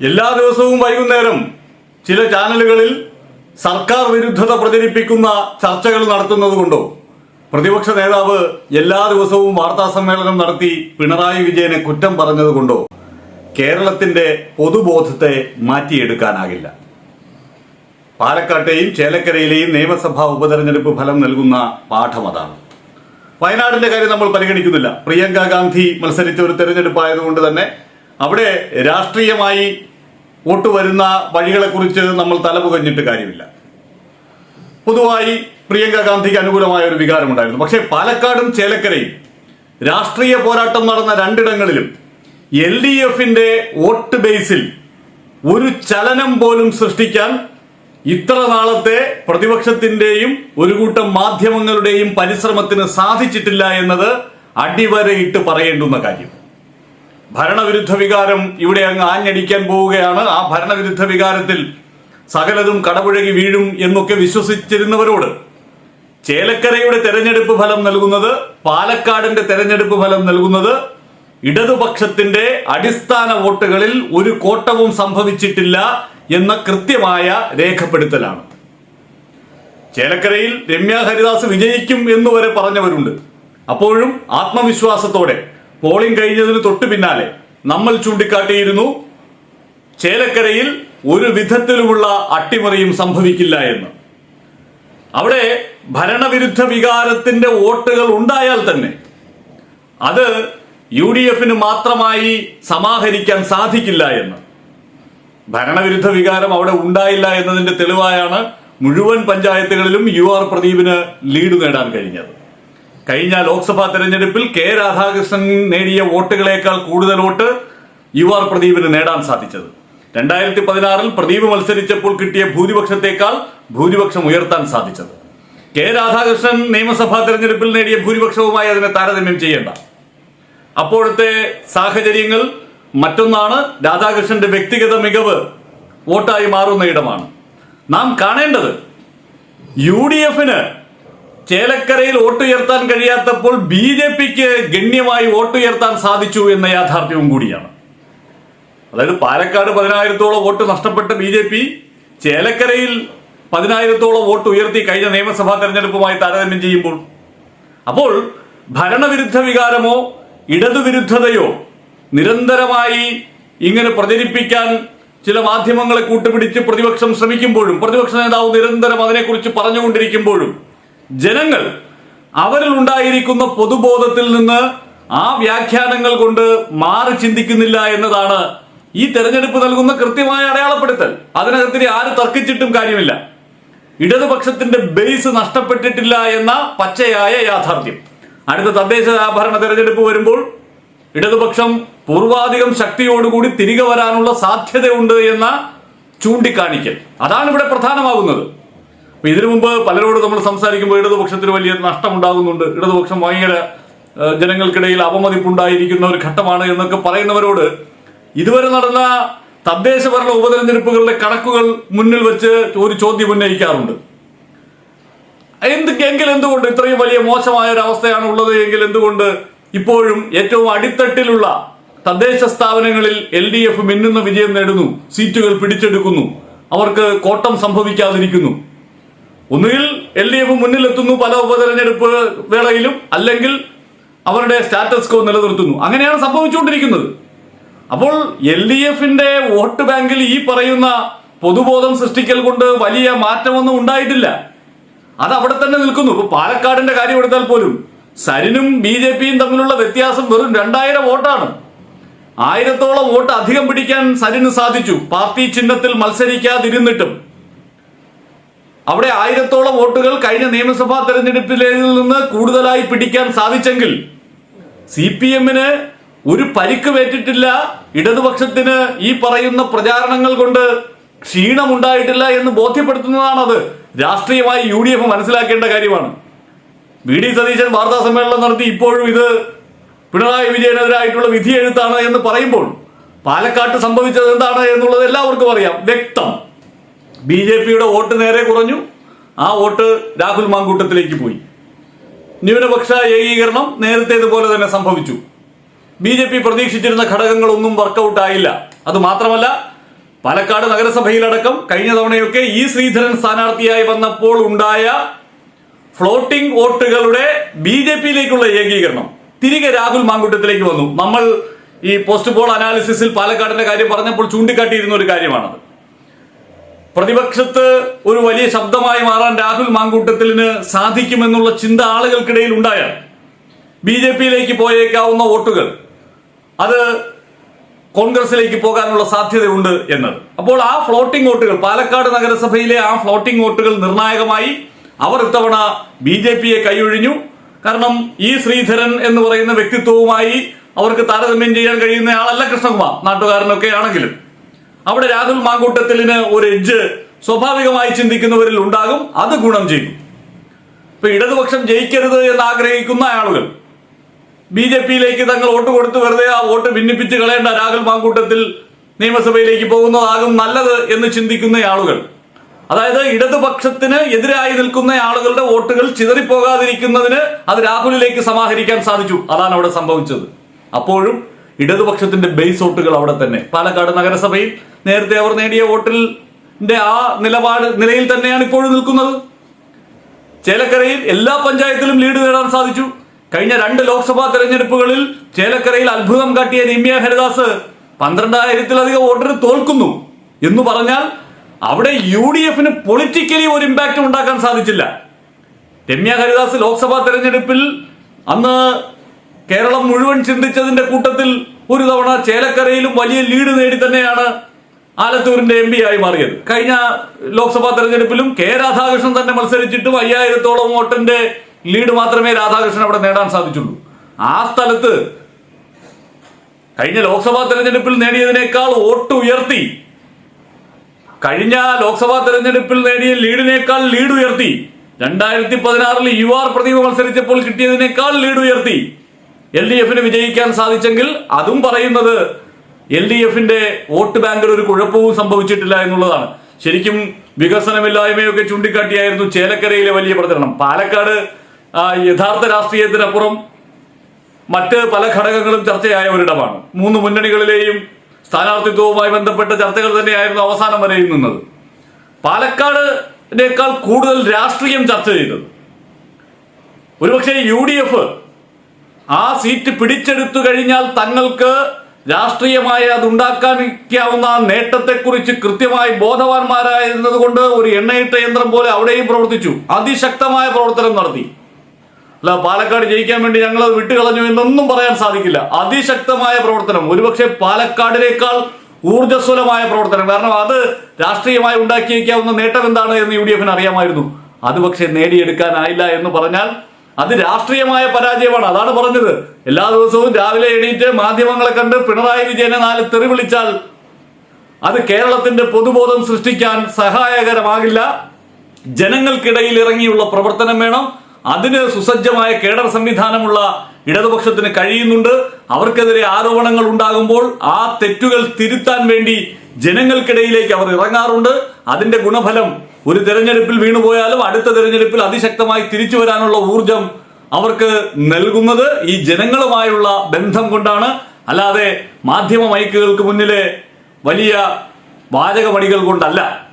എല്ലാ ദിവസവും വൈകുന്നേരം ചില ചാനലുകളിൽ സർക്കാർ വിരുദ്ധത പ്രചരിപ്പിക്കുന്ന ചർച്ചകൾ നടത്തുന്നത് കൊണ്ടോ പ്രതിപക്ഷ നേതാവ് എല്ലാ ദിവസവും വാർത്താ സമ്മേളനം നടത്തി പിണറായി വിജയനെ കുറ്റം പറഞ്ഞതുകൊണ്ടോ കേരളത്തിന്റെ പൊതുബോധത്തെ മാറ്റിയെടുക്കാനാകില്ല. പാലക്കാട്ടെയും ചേലക്കരയിലെയും നിയമസഭാ ഉപതെരഞ്ഞെടുപ്പ് ഫലം നൽകുന്ന പാഠം അതാണ്. വയനാടിന്റെ കാര്യം നമ്മൾ പരിഗണിക്കുന്നില്ല. പ്രിയങ്ക ഗാന്ധി മത്സരിച്ച ഒരു തെരഞ്ഞെടുപ്പായതുകൊണ്ട് തന്നെ അവിടെ രാഷ്ട്രീയമായി വോട്ട് വരുന്ന വഴികളെക്കുറിച്ച് നമ്മൾ തലപുകഞ്ഞിട്ട് കാര്യമില്ല. പൊതുവായി പ്രിയങ്ക ഗാന്ധിക്ക് അനുകൂലമായ ഒരു വികാരമുണ്ടായിരുന്നു. പക്ഷേ പാലക്കാടും ചേലക്കരയും രാഷ്ട്രീയ പോരാട്ടം നടന്ന രണ്ടിടങ്ങളിലും എൽ ഡി എഫിന്റെ വോട്ട് ബേസിൽ ഒരു ചലനം പോലും സൃഷ്ടിക്കാൻ ഇത്ര നാളത്തെ പ്രതിപക്ഷത്തിന്റെയും ഒരു കൂട്ടം മാധ്യമങ്ങളുടെയും പരിശ്രമത്തിന് സാധിച്ചിട്ടില്ല എന്നത് അടിവരയിട്ട് പറയേണ്ടുന്ന കാര്യം. ഭരണവിരുദ്ധ വികാരം ഇവിടെ അങ്ങ് ആഞ്ഞടിക്കാൻ പോവുകയാണ്. ആ ഭരണവിരുദ്ധ വികാരത്തിൽ സകലതും കടപുഴകി വീഴും എന്നൊക്കെ വിശ്വസിച്ചിരുന്നവരോട് ചേലക്കരയുടെ തെരഞ്ഞെടുപ്പ് ഫലം നൽകുന്നത് പാലക്കാടിന്റെ തെരഞ്ഞെടുപ്പ് ഫലം നൽകുന്നത് ഇടതുപക്ഷത്തിന്റെ അടിസ്ഥാന വോട്ടുകളിൽ ഒരു കോട്ടവും സംഭവിച്ചിട്ടില്ല എന്ന കൃത്യമായ രേഖപ്പെടുത്തലാണ്. ചേലക്കരയിൽ രമ്യ ഹരിദാസ് വിജയിക്കും എന്ന് വരെ പറഞ്ഞവരുണ്ട്. അപ്പോഴും ആത്മവിശ്വാസത്തോടെ പോളിംഗ് കഴിഞ്ഞതിന് തൊട്ടു പിന്നാലെ നമ്മൾ ചൂണ്ടിക്കാട്ടിയിരുന്നു ചേലക്കരയിൽ ഒരു വിധത്തിലുമുള്ള അട്ടിമറിയും സംഭവിക്കില്ല എന്ന്. അവിടെ ഭരണവിരുദ്ധ വികാരത്തിന്റെ വോട്ടുകൾ ഉണ്ടായാൽ തന്നെ അത് യു ഡി എഫിന് മാത്രമായി സമാഹരിക്കാൻ സാധിക്കില്ല എന്ന്. ഭരണവിരുദ്ധ വികാരം അവിടെ ഉണ്ടായില്ല എന്നതിന്റെ തെളിവായാണ് മുഴുവൻ പഞ്ചായത്തുകളിലും യു ആർ പ്രദീപിന് ലീഡ് നേടാൻ കഴിഞ്ഞത്. കഴിഞ്ഞ ലോക്സഭാ തെരഞ്ഞെടുപ്പിൽ കെ രാധാകൃഷ്ണൻ നേടിയ വോട്ടുകളേക്കാൾ കൂടുതൽ വോട്ട് യു ആർ പ്രദീപിന് നേടാൻ സാധിച്ചത്. രണ്ടായിരത്തി പതിനാറിൽ പ്രദീപ് മത്സരിച്ചപ്പോൾ കിട്ടിയ ഭൂരിപക്ഷത്തേക്കാൾ ഭൂരിപക്ഷം ഉയർത്താൻ സാധിച്ചത്. കെ രാധാകൃഷ്ണൻ നിയമസഭാ തെരഞ്ഞെടുപ്പിൽ നേടിയ ഭൂരിപക്ഷവുമായി അതിനെ താരതമ്യം ചെയ്യേണ്ട. അപ്പോഴത്തെ സാഹചര്യങ്ങൾ മറ്റൊന്നാണ് രാധാകൃഷ്ണന്റെ വ്യക്തിഗത മികവ് വോട്ടായി മാറുന്ന ഇടമാണ്. നാം കാണേണ്ടത് യു ഡി എഫിന് ചേലക്കരയിൽ വോട്ടുയർത്താൻ കഴിയാത്തപ്പോൾ ബി ജെ പിക്ക് ഗണ്യമായി വോട്ടുയർത്താൻ സാധിച്ചു എന്ന യാഥാർത്ഥ്യവും കൂടിയാണ്. അതായത് പാലക്കാട് പതിനായിരത്തോളം വോട്ട് നഷ്ടപ്പെട്ട ബി ജെ പി ചേലക്കരയിൽ പതിനായിരത്തോളം വോട്ട് ഉയർത്തി കഴിഞ്ഞ നിയമസഭാ തെരഞ്ഞെടുപ്പുമായി താരതമ്യം ചെയ്യുമ്പോൾ അപ്പോൾ ഭരണവിരുദ്ധ വികാരമോ ഇടതുവിരുദ്ധതയോ നിരന്തരമായി ഇങ്ങനെ പ്രചരിപ്പിക്കാൻ ചില മാധ്യമങ്ങളെ കൂട്ടുപിടിച്ച് പ്രതിപക്ഷം ശ്രമിക്കുമ്പോഴും പ്രതിപക്ഷ നേതാവ് നിരന്തരം അതിനെക്കുറിച്ച് പറഞ്ഞുകൊണ്ടിരിക്കുമ്പോഴും ജനങ്ങൾ അവരിൽ ഉണ്ടായിരിക്കുന്ന പൊതുബോധത്തിൽ നിന്ന് ആ വ്യാഖ്യാനങ്ങൾ കൊണ്ട് മാറി ചിന്തിക്കുന്നില്ല എന്നതാണ് ഈ തെരഞ്ഞെടുപ്പ് നൽകുന്ന കൃത്യമായ അടയാളപ്പെടുത്തൽ. അതിനകത്തിന് ആര് തർക്കിച്ചിട്ടും കാര്യമില്ല. ഇടതുപക്ഷത്തിന്റെ ബേസ് നഷ്ടപ്പെട്ടിട്ടില്ല എന്ന പച്ചയായ യാഥാർത്ഥ്യം. അടുത്ത തദ്ദേശ ഭരണ തെരഞ്ഞെടുപ്പ് വരുമ്പോൾ ഇടതുപക്ഷം പൂർവാധികം ശക്തിയോടുകൂടി തിരികെ വരാനുള്ള സാധ്യതയുണ്ട് എന്ന ചൂണ്ടിക്കാണിക്കൽ. അതാണ് ഇവിടെ പ്രധാനമാകുന്നത്. അപ്പൊ ഇതിനു മുമ്പ് പലരോട് നമ്മൾ സംസാരിക്കുമ്പോൾ ഇടതുപക്ഷത്തിന് വലിയ നഷ്ടമുണ്ടാകുന്നുണ്ട്. ഇടതുപക്ഷം ഭയങ്കര ജനങ്ങൾക്കിടയിൽ അപമതിപ്പുണ്ടായിരിക്കുന്ന ഒരു ഘട്ടമാണ് എന്നൊക്കെ പറയുന്നവരോട് ഇതുവരെ നടന്ന തദ്ദേശ ഭരണ ഉപതെരഞ്ഞെടുപ്പുകളുടെ കണക്കുകൾ മുന്നിൽ വെച്ച് ഒരു ചോദ്യം ഉന്നയിക്കാറുണ്ട്. എന്തൊക്കെയെങ്കിൽ എന്തുകൊണ്ട് ഇത്രയും വലിയ മോശമായ ഒരു അവസ്ഥയാണ് ഉള്ളത്? എങ്കിൽ എന്തുകൊണ്ട് ഇപ്പോഴും ഏറ്റവും അടിത്തട്ടിലുള്ള തദ്ദേശ സ്ഥാപനങ്ങളിൽ എൽ ഡി എഫ് മിന്നുന്ന വിജയം നേടുന്നു സീറ്റുകൾ പിടിച്ചെടുക്കുന്നു അവർക്ക് കോട്ടം സംഭവിക്കാതിരിക്കുന്നു? ഒന്നുകിൽ എൽ ഡി എഫ് മുന്നിലെത്തുന്നു പല ഉപതെരഞ്ഞെടുപ്പ് വേളയിലും അല്ലെങ്കിൽ അവരുടെ സ്റ്റാറ്റസ് കോ നിലനിർത്തുന്നു. അങ്ങനെയാണ് സംഭവിച്ചുകൊണ്ടിരിക്കുന്നത്. അപ്പോൾ എൽ ഡി എഫിന്റെ വോട്ട് ബാങ്കിൽ ഈ പറയുന്ന പൊതുബോധം സൃഷ്ടിക്കൽ കൊണ്ട് വലിയ മാറ്റമൊന്നും ഉണ്ടായിട്ടില്ല. അത് അവിടെ തന്നെ നിൽക്കുന്നു. ഇപ്പൊ പാലക്കാടിന്റെ കാര്യം എടുത്താൽ പോലും സരിനും ബി ജെ പിയും തമ്മിലുള്ള വ്യത്യാസം വെറും രണ്ടായിരം വോട്ടാണ്. ആയിരത്തോളം വോട്ട് അധികം പിടിക്കാൻ സരിന് സാധിച്ചു. പാർട്ടി ചിഹ്നത്തിൽ മത്സരിക്കാതിരുന്നിട്ടും. അവിടെ ആയിരത്തോളം വോട്ടുകൾ കഴിഞ്ഞ നിയമസഭാ തെരഞ്ഞെടുപ്പിലേതിൽ നിന്ന് കൂടുതലായി പിടിക്കാൻ സാധിച്ചെങ്കിൽ സി പി എമ്മിന് ഒരു പരിക്ക് വേറ്റിട്ടില്ല. ഇടതുപക്ഷത്തിന് ഈ പറയുന്ന പ്രചാരണങ്ങൾ കൊണ്ട് ക്ഷീണമുണ്ടായിട്ടില്ല എന്ന് ബോധ്യപ്പെടുത്തുന്നതാണത് രാഷ്ട്രീയമായി യു ഡി എഫ് മനസ്സിലാക്കേണ്ട കാര്യമാണ്. വി ഡി സതീശൻ വാർത്താ സമ്മേളനം നടത്തി ഇപ്പോഴും ഇത് പിണറായി വിജയനെതിരായിട്ടുള്ള വിധി എഴുത്താണ് എന്ന് പറയുമ്പോൾ പാലക്കാട്ട് സംഭവിച്ചത് എന്താണ് എന്നുള്ളത് എല്ലാവർക്കും അറിയാം. വ്യക്തം. ബി ജെ പിയുടെ വോട്ട് നേരെ കുറഞ്ഞു. ആ വോട്ട് രാഹുൽ മാങ്കൂട്ടത്തിലേക്ക് പോയി. ന്യൂനപക്ഷ ഏകീകരണം നേരത്തെ ഇതുപോലെ തന്നെ സംഭവിച്ചു. ബി ജെ പി പ്രതീക്ഷിച്ചിരുന്ന ഘടകങ്ങളൊന്നും വർക്കൗട്ട് ആയില്ല. അത് മാത്രമല്ല പാലക്കാട് നഗരസഭയിലടക്കം കഴിഞ്ഞ തവണയൊക്കെ ഇ ശ്രീധരൻ സ്ഥാനാർത്ഥിയായി വന്നപ്പോൾ ഉണ്ടായ ഫ്ലോട്ടിംഗ് വോട്ടുകളുടെ ബി ജെ പിയിലേക്കുള്ള ഏകീകരണം തിരികെ രാഹുൽ മാങ്കുട്ടത്തിലേക്ക് വന്നു. നമ്മൾ ഈ പോസ്റ്റ് പോൾ അനാലിസിസിൽ പാലക്കാടിന്റെ കാര്യം പറഞ്ഞപ്പോൾ ചൂണ്ടിക്കാട്ടിയിരുന്ന ഒരു കാര്യമാണത്. പ്രതിപക്ഷത്ത് ഒരു വലിയ ശബ്ദമായി മാറാൻ രാഹുൽ മാങ്കൂട്ടത്തിലിന് സാധിക്കുമെന്നുള്ള ചിന്ത ആളുകൾക്കിടയിൽ ഉണ്ടായാൽ ബി ജെ പിയിലേക്ക് പോയേക്കാവുന്ന വോട്ടുകൾ അത് കോൺഗ്രസിലേക്ക് പോകാനുള്ള സാധ്യതയുണ്ട് എന്നത്. അപ്പോൾ ആ ഫ്ലോട്ടിംഗ് വോട്ടുകൾ പാലക്കാട് നഗരസഭയിലെ ആ ഫ്ലോട്ടിംഗ് വോട്ടുകൾ നിർണായകമായി അവർ ഇത്തവണ ബി ജെ പിയെ കൈയൊഴിഞ്ഞു. കാരണം ഈ ശ്രീധരൻ എന്ന് പറയുന്ന വ്യക്തിത്വവുമായി അവർക്ക് താരതമ്യം ചെയ്യാൻ കഴിയുന്ന ആളല്ല കൃഷ്ണകുമാർ നാട്ടുകാരനൊക്കെ ആണെങ്കിലും അവിടെ രാഹുൽ മാങ്കൂട്ടത്തിലിന് ഒരു എഡ്ജ് സ്വാഭാവികമായി ചിന്തിക്കുന്നവരിൽ ഉണ്ടാകും. അത് ഗുണം ചെയ്യും. ഇപ്പൊ ഇടതുപക്ഷം ജയിക്കരുത് എന്ന് ആഗ്രഹിക്കുന്ന ആളുകൾ. ബി ജെ പിയിലേക്ക് തങ്ങൾ വോട്ട് കൊടുത്ത് വെറുതെ ആ വോട്ട് ഭിന്നിപ്പിച്ച് കളയേണ്ട രാഹുൽ മാങ്കൂട്ടത്തിൽ നിയമസഭയിലേക്ക് പോകുന്നതാകും നല്ലത് എന്ന് ചിന്തിക്കുന്ന ആളുകൾ. അതായത് ഇടതുപക്ഷത്തിന് എതിരായി നിൽക്കുന്ന ആളുകളുടെ വോട്ടുകൾ ചിതറിപ്പോകാതിരിക്കുന്നതിന് അത് രാഹുലിലേക്ക് സമാഹരിക്കാൻ സാധിച്ചു. അതാണ് അവിടെ സംഭവിച്ചത്. അപ്പോഴും ഇടതുപക്ഷത്തിന്റെ ബേസ് വോട്ടുകൾ അവിടെ തന്നെ. പാലക്കാട് നഗരസഭയിൽ നേരത്തെ അവർ നേടിയ വോട്ടിന്റെ ആ നിലപാട് നിലയിൽ തന്നെയാണ് ഇപ്പോഴും നിൽക്കുന്നത്. ചേലക്കരയിൽ എല്ലാ പഞ്ചായത്തിലും ലീഡ് നേടാൻ സാധിച്ചു. കഴിഞ്ഞ രണ്ട് ലോക്സഭാ തെരഞ്ഞെടുപ്പുകളിൽ ചേലക്കരയിൽ അത്ഭുതം കാട്ടിയ രമ്യ ഹരിദാസ് പന്ത്രണ്ടായിരത്തിലധികം വോട്ടിന് തോൽക്കുന്നു എന്ന് പറഞ്ഞാൽ അവിടെ യു ഡി എഫിന് പൊളിറ്റിക്കലി ഒരു ഇമ്പാക്റ്റ് ഉണ്ടാക്കാൻ സാധിച്ചില്ല. രമ്യ ഹരിദാസ് ലോക്സഭാ തെരഞ്ഞെടുപ്പിൽ അന്ന് കേരളം മുഴുവൻ ചിന്തിച്ചതിന്റെ കൂട്ടത്തിൽ ഒരു തവണ ചേലക്കരയിലും വലിയ ലീഡ് നേടി തന്നെയാണ് ആലത്തൂരിന്റെ എം ആയി മാറിയത്. കഴിഞ്ഞ ലോക്സഭാ തെരഞ്ഞെടുപ്പിലും കെ രാധാകൃഷ്ണൻ തന്നെ മത്സരിച്ചിട്ടും അയ്യായിരത്തോളം വോട്ടിന്റെ ലീഡ് മാത്രമേ രാധാകൃഷ്ണൻ അവിടെ നേടാൻ സാധിച്ചുള്ളൂ. ആ സ്ഥലത്ത് കഴിഞ്ഞ ലോക്സഭാ തെരഞ്ഞെടുപ്പിൽ നേടിയതിനേക്കാൾ വോട്ട് ഉയർത്തി കഴിഞ്ഞ ലോക്സഭാ തെരഞ്ഞെടുപ്പിൽ നേടിയ ലീഡിനേക്കാൾ ലീഡ് ഉയർത്തി രണ്ടായിരത്തി പതിനാറിൽ യു ആർ പ്രദീപ് മത്സരിച്ചപ്പോൾ കിട്ടിയതിനേക്കാൾ ലീഡ് ഉയർത്തി എൽ ഡി എഫിന് വിജയിക്കാൻ സാധിച്ചെങ്കിൽ അതും പറയുന്നത് എൽ ഡി എഫിന്റെ വോട്ട് ബാങ്കിൽ ഒരു കുഴപ്പവും സംഭവിച്ചിട്ടില്ല എന്നുള്ളതാണ്. ശരിക്കും വികസനമില്ലായ്മയൊക്കെ ചൂണ്ടിക്കാട്ടിയായിരുന്നു ചേലക്കരയിലെ വലിയ പ്രചരണം. പാലക്കാട് യഥാർത്ഥ രാഷ്ട്രീയത്തിനപ്പുറം മറ്റ് പല ഘടകങ്ങളും ചർച്ചയായ ഒരിടമാണ്. മൂന്ന് മുന്നണികളിലെയും സ്ഥാനാർത്ഥിത്വവുമായി ബന്ധപ്പെട്ട ചർച്ചകൾ തന്നെയായിരുന്നു അവസാനം വരെയും നിന്നത്. പാലക്കാടിനേക്കാൾ കൂടുതൽ രാഷ്ട്രീയം ചർച്ച ചെയ്തത്. ഒരുപക്ഷെ യു ഡി എഫ് ആ സീറ്റ് പിടിച്ചെടുത്തു കഴിഞ്ഞാൽ തങ്ങൾക്ക് രാഷ്ട്രീയമായി അതുണ്ടാക്കാനിക്കാവുന്ന നേട്ടത്തെക്കുറിച്ച് കൃത്യമായി ബോധവാന്മാരായിരുന്നതുകൊണ്ട് ഒരു എണ്ണയിട്ട യന്ത്രം പോലെ അവിടെയും പ്രവർത്തിച്ചു. അതിശക്തമായ പ്രവർത്തനം നടത്തി. അല്ല പാലക്കാട് ജയിക്കാൻ വേണ്ടി ഞങ്ങൾ അത് വിട്ടുകളഞ്ഞു എന്നൊന്നും പറയാൻ സാധിക്കില്ല. അതിശക്തമായ പ്രവർത്തനം. ഒരുപക്ഷെ പാലക്കാടിനേക്കാൾ ഊർജസ്വലമായ പ്രവർത്തനം. കാരണം അത് രാഷ്ട്രീയമായി ഉണ്ടാക്കിയേക്കാവുന്ന നേട്ടം എന്താണ് എന്ന് യു ഡി എഫിന് അറിയാമായിരുന്നു. അത് പക്ഷെ നേടിയെടുക്കാനായില്ല എന്ന് പറഞ്ഞാൽ അത് രാഷ്ട്രീയമായ പരാജയമാണ്. അതാണ് പറഞ്ഞത്. എല്ലാ ദിവസവും രാവിലെ എണീറ്റ് മാധ്യമങ്ങളെ കണ്ട് പിണറായി വിജയനെ നാല് തെറി വിളിച്ചാൽ അത് കേരളത്തിന്റെ പൊതുബോധം സൃഷ്ടിക്കാൻ സഹായകരമാകില്ല. ജനങ്ങൾക്കിടയിൽ ഇറങ്ങിയുള്ള പ്രവർത്തനം വേണം. അതിന് സുസജ്ജമായ കേഡർ സംവിധാനമുള്ള ഇടതുപക്ഷത്തിന് കഴിയുന്നുണ്ട്. അവർക്കെതിരെ ആരോപണങ്ങൾ ഉണ്ടാകുമ്പോൾ ആ തെറ്റുകൾ തിരുത്താൻ വേണ്ടി ജനങ്ങൾക്കിടയിലേക്ക് അവർ ഇറങ്ങാറുണ്ട്. അതിന്റെ ഗുണഫലം ഒരു തെരഞ്ഞെടുപ്പിൽ വീണുപോയാലും അടുത്ത തെരഞ്ഞെടുപ്പിൽ അതിശക്തമായി തിരിച്ചു വരാനുള്ള ഊർജം അവർക്ക് നൽകുന്നത് ഈ ജനങ്ങളുമായുള്ള ബന്ധം കൊണ്ടാണ്. അല്ലാതെ മാധ്യമ മൈക്കുകൾക്ക് മുന്നിലെ വലിയ വാചകമണികൾ കൊണ്ടല്ല.